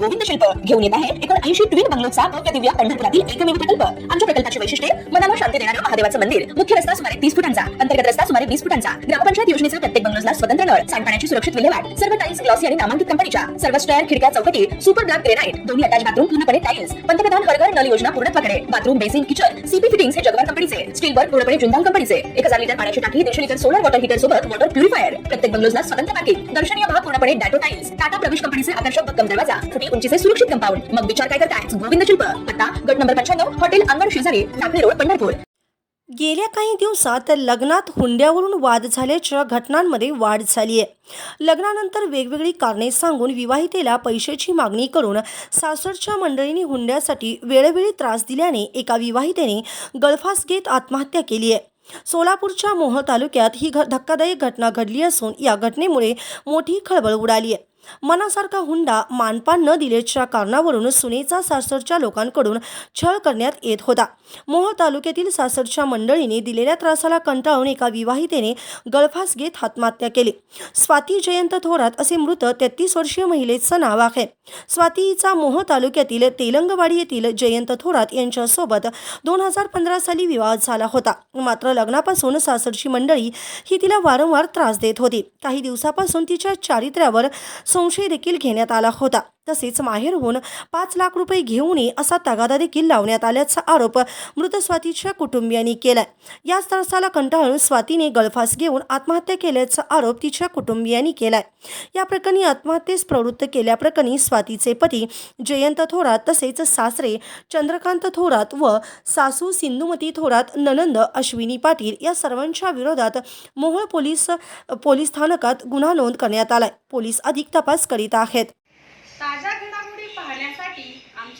गोविंद शिल्प घेऊन येत आहेत. एकोणऐंशी ट्विन बंगलोचा भव्य दिव्य पंढरपुरातील एकमेव प्रकल्प. आमच्या प्रकल्पाची वैशिष्ट्ये मनाला शांती देणारं महादेवाचं मंदिर. मुख्य रस्ता सुमारे तीस फुटांचा अंतर्गत रस्ता सुमारे वीस फुटांचा. ग्रामपंचायत योजनेचा प्रत्येक बंगलोजला स्वतंत्र नळ सांडपाण्याची सुरक्षित विल्हेवाट सर्व टाईल्स ग्लॉसी आणि नामांकित कंपनीच्या सर्व स्टॅर खिडक्या चौकटी सुपर ब्लॅक ग्रेनाइट दोन्ही अटॅच बाथरूम पूर्णपणे टाईल्स पंतप्रधान हरघर नल योजना पूर्णत्वाकडे bathroom basin kitchen CP fittings हे जगवार कंपनीचे स्टील वर्क पूर्णपणे जिंदाल कंपनीचे एक हजार लिटर पाण्याची टाकी दीडशे लिटर सोलर वॉटर हीटर सोबत वॉटर प्युरिफायर प्रत्येक बंगलोजला स्वतंत्र पार्किंग दर्शनीय भाग पूर्णपणे डॅटो टाईल्स टाटा प्रवेश कंपनीचे आकर्षक भक्कम दरवाजा. उंचीचे सुरक्षित कंपाऊंड मग विचार काय करताय? गोविंद शिल्प. पत्ता गट नंबर पंच्याण्णव हॉटेल अंगण शेजारी टाकळी रोड पंढरपूर. गेल्या काही दिवसात लग्नात हुंड्यावरून वाद झाल्याच्या घटनांमध्ये वाढ झाली आहे. लग्नानंतर वेगवेगळी कारणे सांगून विवाहितेला पैशाची मागणी करून सासरच्या मंडळींनी हुंड्यासाठी वेळोवेळी त्रास दिल्याने एका विवाहितेने गळफास घेत आत्महत्या केली आहे. सोलापूरच्या मोहोळ तालुक्यात ही घ धक्कादायक घटना घडली असून या घटनेमुळे मोठी खळबळ उडाली आहे. मनासारखा हुंडा मानपान न दिल्याच्या कारणावरून सुनेचा सासरच्या लोकांकडून छळ करण्यात येत होता. मोहोळ तालुक्यातील सासरच्या मंडळीने दिलेल्या त्रासाला कंटाळून एका विवाहितेने गळफास घेत आत्महत्या केली. स्वाती जयंत थोरात असे मृत तेहतीस वर्षीय महिलेचं नाव आहे. स्वातीचा मोहोळ तालुक्यातील तेलंगवाडी येथील जयंत थोरात यांच्यासोबत दोन हजार पंधरा साली विवाह झाला होता. मात्र लग्नापासून सासरची मंडळी ही तिला वारंवार त्रास देत होती. काही दिवसापासून तिच्या चारित्र्यावर संशय देखील घेण्यात आला होता. तसेच माहेरहून पाच लाख रुपये घेऊ नये असा तगादा देखील लावण्यात आल्याचा आरोप मृत स्वातीच्या कुटुंबियांनी केलाय. याच त्रासाला कंटाळून स्वातीने गळफास घेऊन आत्महत्या केल्याचा आरोप तिच्या कुटुंबियांनी केलाय. या प्रकरणी आत्महत्येस प्रवृत्त केल्याप्रकरणी स्वातीचे पती जयंत थोरात तसेच सासरे चंद्रकांत थोरात व सासू सिंधुमती थोरात ननंद अश्विनी पाटील या सर्वांच्या विरोधात मोहोळ पोलीस पोलीस स्थानकात गुन्हा नोंद करण्यात आलाय. पोलीस अधिक तपास करीत आहेत.